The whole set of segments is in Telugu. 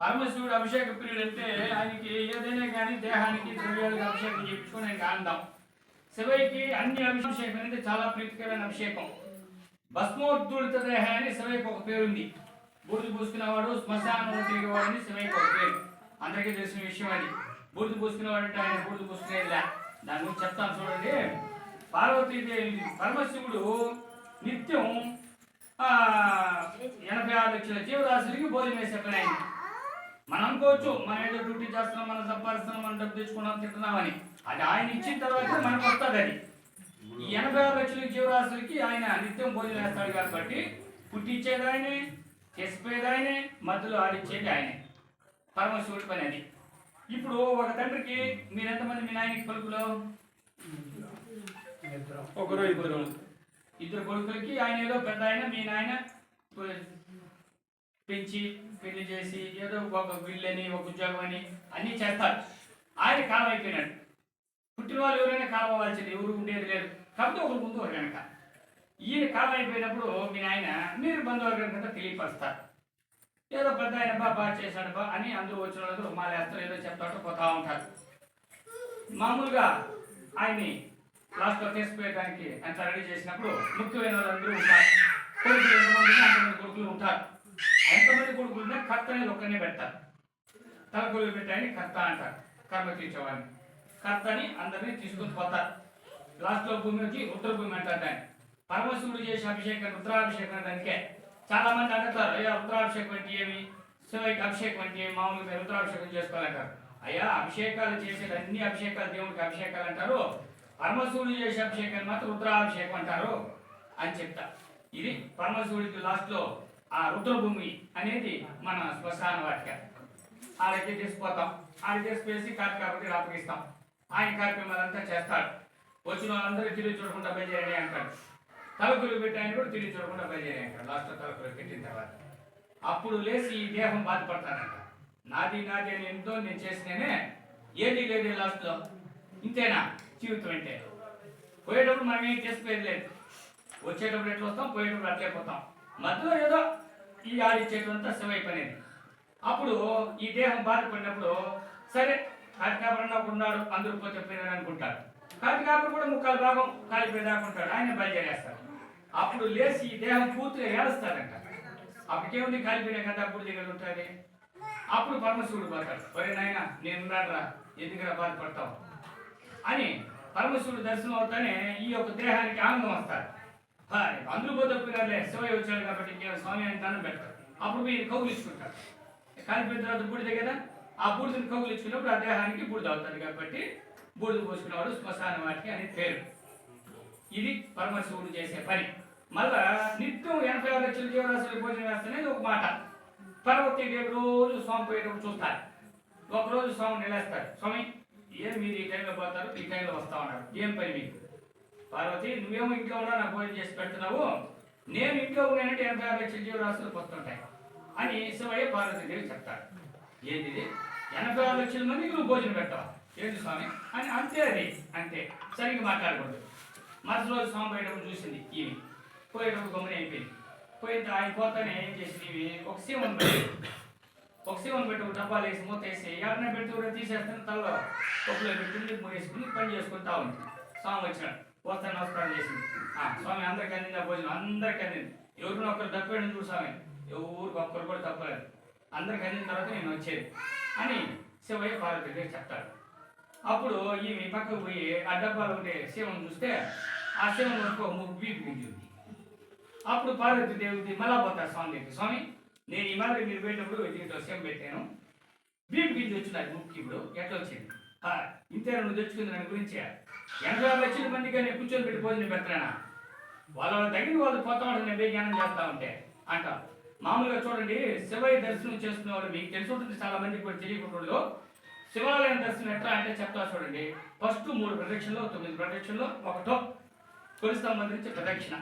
పరమశివుడు అభిషేక ప్రియుడు అంటే ఆయనకి ఏదైనా కానీ దేహానికి ద్రవ్యాలకు అభిషేకం చేయించుకొని ఆయనకి ఆనందం శివయ్యకి అన్ని అభిషేకం అంటే చాలా ప్రీతికరమైన అభిషేకం. భస్మోద్ధుడిత దేహ అని శివయ్యకి ఒక పేరుంది. బూడిద పూసుకునేవాడు శ్మశానంలో తిరిగేవాడని శివయ్యకి ఒక పేరు. అందరికీ తెలిసిన విషయం అది. బూడిద పూసుకునేవాడు అంటే ఆయన బూడిద పూసుకునేదిలే. దాని గురించి చెప్తాను చూడండి. పార్వతీదేవి పరమశివుడు నిత్యం ఎనభై ఆరు లక్షల జీవరాశులకి భోజనం వేసే పని మనం అనుకోవచ్చు మనం ఏదో డ్యూటీ చేస్తున్నాం మనం సంపాదిస్తున్నాం మనం డబ్బు తెచ్చుకున్నాం తింటున్నామని. అది ఆయన ఇచ్చిన తర్వాత మనకు వస్తుంది అది. ఈ ఎనభై ఆరు లక్షల జీవరాశులకి ఆయన నిత్యం భోజనం వేస్తాడు కాబట్టి పుట్టించేది ఆయనే చేసిపోయేది ఆయనే మధ్యలో ఆడిచ్చేది ఆయనే. పరమశివుడి పని అది. ఇప్పుడు ఒక తండ్రికి మీరు ఎంతమంది మీ నాయనకి కొడుకులు? ఒకరు ఇద్దరు. ఇద్దరు కొడుకులకి ఆయన ఏదో పెద్ద ఆయన మీ నాయన పెంచి పెళ్ళి చేసి ఏదో ఒక బిల్లని ఒక ఉద్యోగం అని అన్నీ చేస్తారు. ఆయన కాలం అయిపోయినాడు. పుట్టిన వాళ్ళు ఎవరైనా కాలం అవ్వాల్సింది. ఎవరు ఉండేది లేదు. కాబట్టి ఒకరు ముందు ఒకరు వెనక. ఈయన కాలం అయిపోయినప్పుడు మీ నాయన మీరు బంధువర్గం కింద తెలియపరుస్తారు. ఏదో పెద్ద ఆయన బా బాగా చేశాడు బా అని అందరూ వచ్చిన వాళ్ళందరూ మా లేస్తారు ఏదో చెప్తాడు పోతా ఉంటారు. మామూలుగా ఆయన్ని లాస్ట్లో తీసిపోయేదానికి అంత రెడీ చేసినప్పుడు ముఖ్యమైన వాళ్ళందరూ ఉంటారు. కొడుకులు ఎంతమంది అంతమంది కొడుకులు ఉంటారు. ఎంతమంది కొడుకులు ఉన్నా కర్త అనేది ఒక్కనే పెడతారు. తలకొలు పెట్టాయని కర్త అంటారు కర్మ తీర్చేవాడిని కర్తని అందరినీ తీసుకొని పోతారు. లాస్ట్లో భూమి వచ్చి ఉత్తర భూమి అంటారు దాన్ని. పరమశివుడు చేసే అభిషేకం రుద్రాభిషేకం దానికే. చాలా మంది అడుగుతారు అయ్యా రుద్రాభిషేకం అంటే ఏమి? శివకి అభిషేకం అంటే ఏమి? మామూలుగా రుద్రాభిషేకం చేసుకోవాలంటారు. అయ్యా అభిషేకాలు చేసేది అన్ని అభిషేకాలు దేవుడికి అభిషేకాలు అంటారు. పరమశివుడు చేసే అభిషేకాన్ని మాత్రం రుద్రాభిషేకం అంటారు. అని చెప్తా ఇది పరమశివుడికి లాస్ట్లో ఆ రుద్రభూమి అనేది మన శ్మశాన వాటిక. ఆడకి తీసుకుపోతాం ఆడ తీసుకువేసి కార్యక్రమానికి అప్పగిస్తాం ఆయన కార్యక్రమాలంతా చేస్తాడు. వచ్చిన వాళ్ళందరూ తిరిగి చూడకుండా బయలుదేరి అంటాడు. తలకులు పెట్టి ఆయన కూడా తిరిగి చూడకుండా బయలుదేరి అంటాడు. లాస్ట్ తలకులు పెట్టిన తర్వాత. అప్పుడు లేచి ఈ దేహం బాధపడతానంట నాది నాది అని ఎంతో నేను చేసినేనే ఏది లేదు లాస్ట్లో. ఇంతేనా? జీవితం అంటే. పోయేటప్పుడు మనం ఏం చేసుకోలేదు లేదు. వచ్చేటప్పుడు ఎట్లా వస్తాం? పోయేటప్పుడు అట్లే పోతాం. మధ్యలో ఏదో ఈ ఆడిచ్చేటంతా శివైపోయినది అప్పుడు ఈ దేహం బాధపడినప్పుడు సరే కాటికాపురం ఉన్నాడు అందరూ పోతే పోయినారు అనుకుంటారు. కాటికాపురం కూడా ముక్కలు భాగం కాలిపోయేదాకుంటాడు ఆయన బయలుదేరేస్తారు అప్పుడు లేచి ఈ దేహం పూర్తిగా ఏడుస్తారంట అప్పటికేముంది కాలిపోయిన కదా అప్పుడు దగ్గర ఉంటుంది. అప్పుడు పరమశివుడు పోతాడు. ఒరే నాయన నేను రా ఎందుకురా బాధపడతావు? అని పరమశివుడు దర్శనం అవుతానే ఈ యొక్క దేహానికి ఆనందం వస్తారు హాయ్, అందరూ పోతప్పినారులే శివయ్య వచ్చాడు కాబట్టి ఇంకేం స్వామి అని దండం పెడతారు. అప్పుడు మీరు కౌగులించుకుంటారు కాలిపోయిన తర్వాత బూడిద కదా? ఆ బూడిదని కౌగులించుకున్నప్పుడు ఆ దేహానికి బూడిద అవుతుంది కాబట్టి బూడిద పోసుకునేవాడు శ్మశాన వాటికి అని పేరు. ఇది పరమశివుడు చేసే పని. మళ్ళా నిత్యం ఎనభై ఆరు లక్షల జీవరాశులు భోజనం వేస్తానేది ఒక మాట. పర్వతి రోజు స్వామి పోయేటప్పుడు చూస్తారు. ఒక రోజు స్వామి నిలేస్తారు. స్వామి ఏం మీరు ఈ టైంలో పోతారు? ఈ టైంలో వస్తా ఉన్నారు. ఏం పని మీకు? పార్వతి నువ్వేమో ఇంట్లో ఉన్నా నాకు భోజనం చేసి పెడుతున్నావు. నేను ఇంట్లో ఉన్నానంటే ఎనభై యాభై లక్షల జీవరాశులు వస్తుంటాయి. అని శివయ్య పార్వతీదేవి చెప్తారు ఏంది ఇది? ఎనభై ఆరు లక్షల మందికి నువ్వు భోజనం పెట్టావు ఏంటి స్వామి? అని అంతే అది అంతే. సరిగ్గా మాట్లాడకూడదు. మరుసటి రోజు స్వామి పోయేటప్పుడు చూసింది ఈమె. పోయేటప్పుడు గమ్మున అయిపోయింది. పోయిన ఆయన పోతానే ఏం చేసింది ఇవి ఒక సీమను పెట్టి ఒక సీమను పెట్టి ఒక డబ్బాలు వేసి మూత వేసి ఎవరినైనా పెడితే కూడా తీసేస్తాను తలలో. పప్పులో పెట్టి వేసుకుని పని చేసుకుంటా ఉంది. స్వామి వచ్చినాడు వస్తా నమస్కారం చేసింది. ఆ, స్వామి అందరికి అందింది ఆ భోజనం? అందరికి అందింది. ఎవరిని ఒక్కరు తప్పేయడం చూడు స్వామి. ఎవరికి ఒక్కరు కూడా తప్పలేదు. అందరికి అందిన తర్వాత నేను వచ్చేది. అని శివయ్య పార్వతి దగ్గర చెప్తాడు. అప్పుడు ఈమె పక్కకు పోయి ఆ ఉండే శివం చూస్తే ఆ శివం ఒక ముగ్గు బీపీ అప్పుడు పార్వతి దేవుడి మళ్ళా పోతారు స్వామి దగ్గర స్వామి నేను ఈ మాదిరి మీరు పోయినప్పుడు దీంట్లో సేమ్ పెట్టాను. బీపీ గింజ వచ్చినది ముక్కి ఇప్పుడు. ఎట్లా వచ్చింది? ఇంతే ఇంతేనా నువ్వు తెచ్చుకుంది దాని గురించి. ఎనభై లక్షల మందికి నేను కూర్చొని పెట్టి భోజనం పెడతానా వాళ్ళ వాళ్ళ దగ్గర వాళ్ళు పోతా ఉంటుంది నేను జ్ఞానం చేస్తా ఉంటే అంటారు. మామూలుగా చూడండి శివయ్య దర్శనం చేస్తున్న వాళ్ళు మీకు తెలిసి ఉంటుంది చాలా మంది కూడా తెలియకుండా శివాలయం దర్శనం ఎట్లా అంటే చెప్తా చూడండి. ఫస్ట్ మూడు ప్రదక్షిణలు తొమ్మిది ప్రదక్షిణలు ఒకటో తొలి స్తంభం నుంచి ప్రదక్షిణ.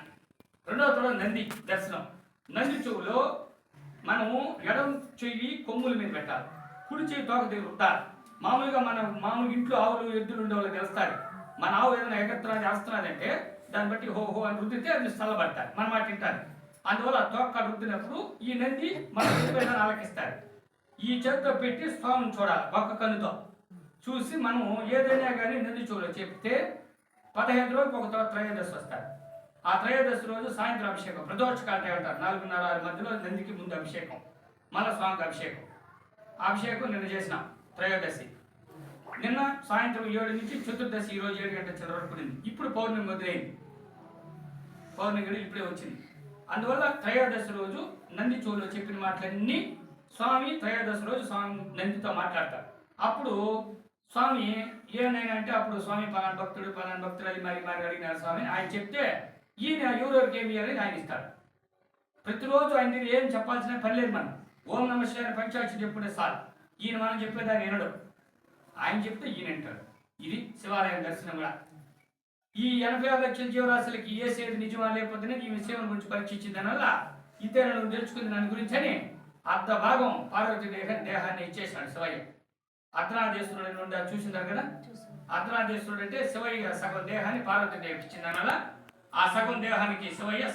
రెండవ తోడ నంది దర్శనం. నంది చెవులో మనము ఎడం చెయ్యి కొమ్ముల మీద పెట్టాలి. కుడి చెయ్యి తోక దగ్గర ఉంటారు. మామూలుగా మన మామూలు ఇంట్లో ఆవులు ఎద్దులు ఉండే వాళ్ళకి తెలుస్తారు మన ఆవు ఏదైనా ఎగత్తున్నది వేస్తున్నది అంటే దాన్ని బట్టి హో హో అని రుద్దితే అది చల్లబడతారు. మన మాట తింటారు అందువల్ల తోక రుద్దినప్పుడు ఈ నంది మన ఏదైనా ఆలకిస్తారు ఈ చేతితో పెట్టి స్వామిని చూడాలి ఒక్క కన్నుతో. చూసి మనం ఏదైనా కానీ నంది చూడ చెప్తే పదహైదు రోజులు ఒక తర్వాత త్రయోదశి వస్తారు. ఆ త్రయోదశి రోజు సాయంత్రం అభిషేకం ప్రదోషకాలే అంటారు నాలుగున్నర ఆరు మధ్యలో నందికి ముందు అభిషేకం మళ్ళా స్వామికి అభిషేకం. అభిషేకం నిన్న చేసినాం త్రయోదశి. నిన్న సాయంత్రం ఏడు నుంచి చతుర్దశి ఈ రోజు ఏడు గంటల చివరి వరకు ఉంది ఇప్పుడు పౌర్ణమి మొదలైంది. పౌర్ణమి గడి ఇప్పుడే వచ్చింది. అందువల్ల త్రయోదశి రోజు నంది చెవులో చెప్పిన మాటలన్నీ స్వామి త్రయోదశి రోజు స్వామి నందితో మాట్లాడతారు. అప్పుడు స్వామి ఏమైనా అంటే అప్పుడు స్వామి పలానా భక్తుడు పలానా భక్తుడు అది మరి మరి అడిగినారు స్వామి. ఆయన చెప్తే ఈయన ఎవరెవరికి ఏమి అనేది ఆయన ఇస్తాడు. ప్రతిరోజు ఆయన దగ్గర ఏం చెప్పాల్సిన పని లేదు మనం. ఓం నమ శివాయ పంచాక్షి చెప్పుడే సార్ ఈయన మనం చెప్పేదాన్ని వినడం. ఆయన చెప్తే ఈయన అంటారు ఇది శివాలయం దర్శనం కూడా. ఈ ఎనభై ఆరు లక్షల జీవరాశులకి ఏ సేది నిజమా లేకపోతేనే ఈ విషయం గురించి పరీక్షించిన వల్ల ఇదే నువ్వు తెలుసుకుంది దాని గురించి అని అర్ధ భాగం పార్వతి దేహ దేహాన్ని ఇచ్చేసాడు శివయ్య. అర్ధనాదేశ్వరుడు నుండి అది చూసినారు కదా? అర్ధనాదేశ్వరుడు అంటే శివయ్య సగం దేహాన్ని పార్వతి దేవికి ఇచ్చిందనలా ఆ సగం దేహానికి శివయ్య